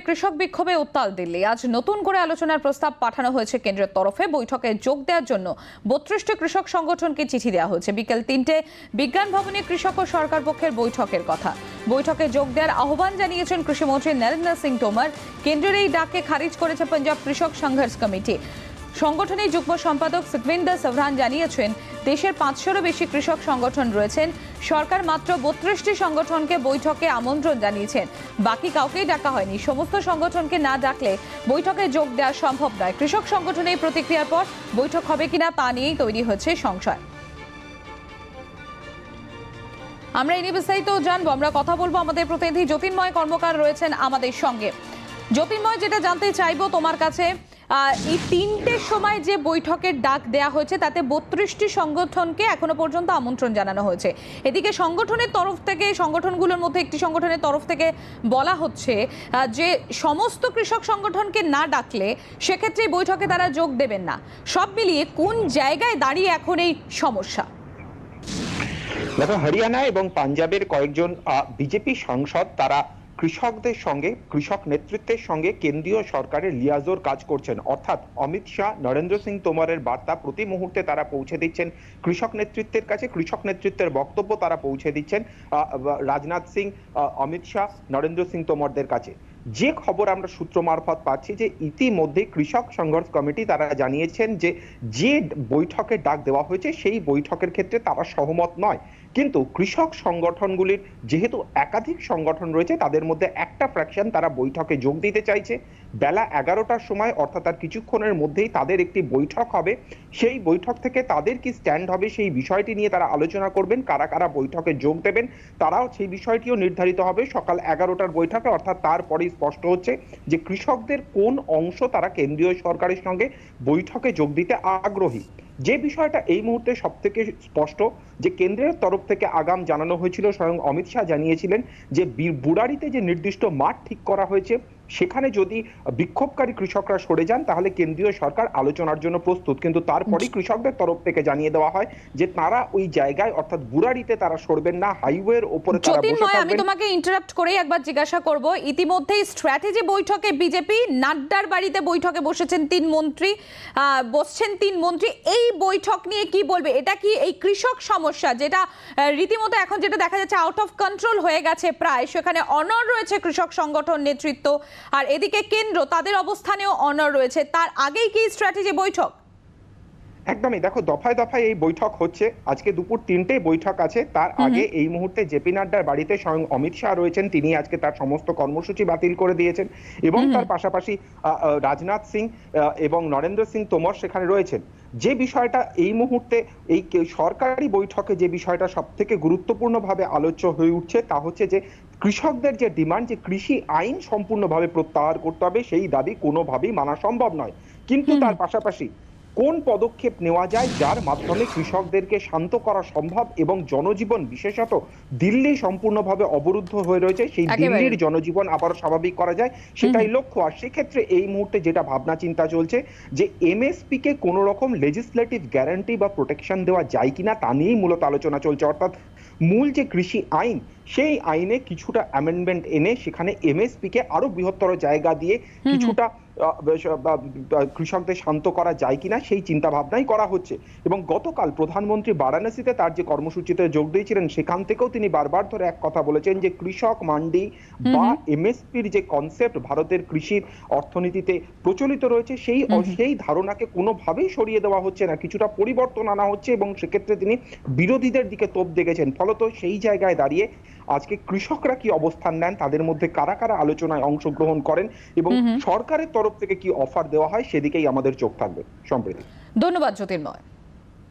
কৃষক বিক্ষোভে উত্তাল দিল্লি। আজ নতুন করে আলোচনার প্রস্তাব পাঠানো হয়েছে কেন্দ্রের তরফে। বৈঠকে যোগ দেওয়ার জন্য বত্রিশটি কৃষক সংগঠনকে চিঠি দেওয়া হয়েছে। বিকেল তিনটে বিজ্ঞান ভবনে কৃষক ও সরকার পক্ষের বৈঠকের কথা। বৈঠকে যোগ দেওয়ার আহ্বান জানিয়েছেন কৃষিমন্ত্রী নরেন্দ্র সিং তোমর। কেন্দ্রের এই ডাকে খারিজ করেছে পাঞ্জাব কৃষক সংঘর্ষ কমিটি। সংগঠনের যুগ্ম সম্পাদক সুখবিন্দর সভরান জানিয়েছেন দেশের পাঁচশোরও বেশি কৃষক সংগঠন রয়েছেন। সরকার মাত্র বত্রিশটি সংগঠনকে বৈঠকে আমন্ত্রণ জানিয়েছেন। বাকি কাউকেই ডাকা হয়নি। সমস্ত সংগঠনকে না ডাকলে বৈঠকে যোগ দেওয়া সম্ভব নয়। কৃষক সংগঠনের প্রতিক্রিয়ার পর বৈঠক হবে কিনা তা নিয়েই তৈরি হচ্ছে সংশয়। আমরা এই বিস্তারিত জানব। আমরা কথা বলব আমাদের প্রতিনিধি জ্যোতির্ময় কর্মকার রয়েছেন আমাদের সঙ্গে। জ্যোতির্ময় যেটা জানতে চাইব তোমার কাছে এই তিনটের সময় যে বৈঠকের ডাক দেয়া হয়েছে, তাতে বত্রিশটি সংগঠনকে এখনও পর্যন্ত আমন্ত্রণ জানানো হয়েছে। এদিকে সংগঠনের তরফ থেকে, সংগঠনগুলোর মধ্যে একটি সংগঠনের তরফ থেকে বলা হচ্ছে যে সমস্ত কৃষক সংগঠনকে না ডাকলে সেক্ষেত্রে বৈঠকে তারা যোগ দেবেন না। সব মিলিয়ে কোন জায়গায় দাঁড়িয়ে এখন এই সমস্যা? দেখো, হরিয়ানা এবং পাঞ্জাবের কয়েকজন বিজেপি সাংসদ তারা কৃষকদের সঙ্গে, কৃষক নেতৃত্বের সঙ্গে কেন্দ্রীয় সরকারের লিয়াজোর কাজ করছেন। অর্থাৎ অমিত শাহ, নরেন্দ্র সিং তোমরের বার্তা প্রতি মুহূর্তে তারা পৌঁছে দিচ্ছেন। কৃষক নেতৃত্বের কাছে কৃষক নেতৃত্বের বক্তব্য তারা পৌঁছে দিচ্ছেন। রাজনাথ সিং অমিত শাহ, নরেন্দ্র সিং তোমরদের কাছে। যে খবর আমরা সূত্র মারফত পাচ্ছি যে ইতিমধ্যে কৃষক সংঘর্ষ কমিটি তারা জানিয়েছেন যে যে বৈঠকে ডাক দেওয়া হয়েছে সেই বৈঠকের ক্ষেত্রে তারা সহমত নয়। কিন্তু কৃষক সংগঠনগুলির যেহেতু একাধিক সংগঠন রয়েছে তাদের মধ্যে একটা ফ্র্যাকশন তারা বৈঠকে যোগ দিতে চাইছে। বেলা এগারোটার সময়, অর্থাৎ তার কিছুক্ষণের মধ্যেই তাদের একটি বৈঠক হবে। সেই বৈঠক থেকে তাদের কি স্ট্যান্ড হবে সেই বিষয়টি নিয়ে তারা আলোচনা করবেন, কারা কারা বৈঠকে যোগ দেবেন, তারাও সেই বিষয়টিও নির্ধারিত হবে সকাল এগারোটার বৈঠকে। অর্থাৎ তারপরেই স্পষ্ট হচ্ছে যে কৃষকদের কোন অংশ তারা কেন্দ্রীয় সরকারের সঙ্গে বৈঠকে যোগ দিতে আগ্রহী। যে বিষয়টা এই মুহূর্তে সব থেকে স্পষ্ট যে কেন্দ্রের তরফ থেকে আগাম জানানো হয়েছিল স্বয়ং অমিত শাহ জানিয়েছিলেন যে বুড়ারিতে যে নির্দিষ্ট মাঠ ঠিক করা হয়েছে সেখানে যদি বিক্ষোভকারী কৃষকরা সরে যান তাহলে কেন্দ্রীয় সরকার আলোচনার জন্য প্রস্তুত। কিন্তু তারপরেই কৃষকদের তরফ থেকে জানিয়ে দেওয়া হয় যে তারা ওই জায়গায় অর্থাৎ বুড়ারিতে তারা সরবেন না হাইওয়ের ওপরে তারা বসে জ্যোতির্ময় আমি তোমাকে ইন্টারাপ্ট করেই একবার জিজ্ঞাসা করব ইতিমধ্যেই স্ট্র্যাটেজি বৈঠকে বিজেপি নাড্ডার বাড়িতে বৈঠকে বসেছেন তিন মন্ত্রী আহ, বসছেন তিন মন্ত্রী এই বৈঠক নিয়ে কি বলবে? এটা কি এই কৃষক সমস্যা যেটা রীতিমতো এখন যেটা দেখা যাচ্ছে আউট অফ কন্ট্রোল হয়ে গেছে প্রায়। সেখানে অনর রয়েছে কৃষক সংগঠন নেতৃত্ব। আর এদিকে কেন্দ্র তাদের অবস্থানেও অনর রয়েছে। তার আগেই কি স্ট্র্যাটেজি বৈঠক? একদমই। দেখো দফায় দফায় এই বৈঠক হচ্ছে। আজকে দুপুর তিনটে বৈঠক আছে। তার আগে এই মুহূর্তে জেপি নাড্ডার বাড়িতে স্বয়ং অমিত শাহ রয়েছেন। তিনি আজকে তার সমস্ত কর্মসূচি বাতিল করে দিয়েছেন। এবং তার পাশাপাশি রাজনাথ সিং এবং নরেন্দ্র সিং তোমর সেখানে রয়েছেন। যে বিষয়টা এই মুহূর্তে এই সরকারি বৈঠকে যে বিষয়টা সব থেকে গুরুত্বপূর্ণভাবে আলোচ্য হয়ে উঠছে তা হচ্ছে যে কৃষকদের যে ডিমান্ড যে কৃষি আইন সম্পূর্ণভাবে প্রত্যাহার করতে হবে সেই দাবি কোনোভাবেই মানা সম্ভব নয়। কিন্তু তার পাশাপাশি কোন পদক্ষেপ নেওয়া যায় যার মাধ্যমে কৃষকদেরকে শান্ত করা সম্ভব এবং জনজীবন বিশেষত দিল্লি সম্পূর্ণভাবে অবরুদ্ধ হয়ে রয়েছে সেই দিল্লির জনজীবন আবার স্বাভাবিক করা যায় সেটাই লক্ষ্য। আর সেক্ষেত্রে এই মুহূর্তে যেটা ভাবনা চিন্তা চলছে যে এমএসপি কে কোনো রকম লেজিসলেটিভ গ্যারান্টি বা প্রোটেকশন দেওয়া যায় কিনা তা নিয়েই মূলত আলোচনা চলছে। অর্থাৎ মূল যে কৃষি আইন সেই আইনে কিছুটা অ্যামেন্ডমেন্ট এনে সেখানে এমএসপি কে আরও বৃহত্তর জায়গা দিয়ে কিছুটা কৃষকদের শান্ত করা যায় কিনা সেই চিন্তা ভাবনাই করা হচ্ছে। এবং গতকাল প্রধানমন্ত্রী বারাণসীতে তার যে কর্মসূচিতে যোগ দিয়েছিলেন সেখান থেকেও তিনি বারবার ধরে এক কথা বলেছেন যে কৃষক মান্ডি বা এমএসপির যে কনসেপ্ট ভারতের কৃষির অর্থনীতিতে প্রচলিত রয়েছে সেই সেই ধারণাকে কোনোভাবেই সরিয়ে দেওয়া হচ্ছে না। কিছুটা পরিবর্তন আনা হচ্ছে এবং সেক্ষেত্রে তিনি বিরোধীদের দিকে তোপ দেখেছেন। ফলত সেই জায়গায় দাঁড়িয়ে আজকে কৃষকরা কি অবস্থান নেন? তাদের মধ্যে কারা কারা আলোচনায় অংশগ্রহণ করেন? এবং সরকারের তরফ থেকে কি অফার দেওয়া হয়? সেদিকেই আমাদের চোখ থাকবে। সম্প্রতি। ধন্যবাদ জ্যোতির্ময়।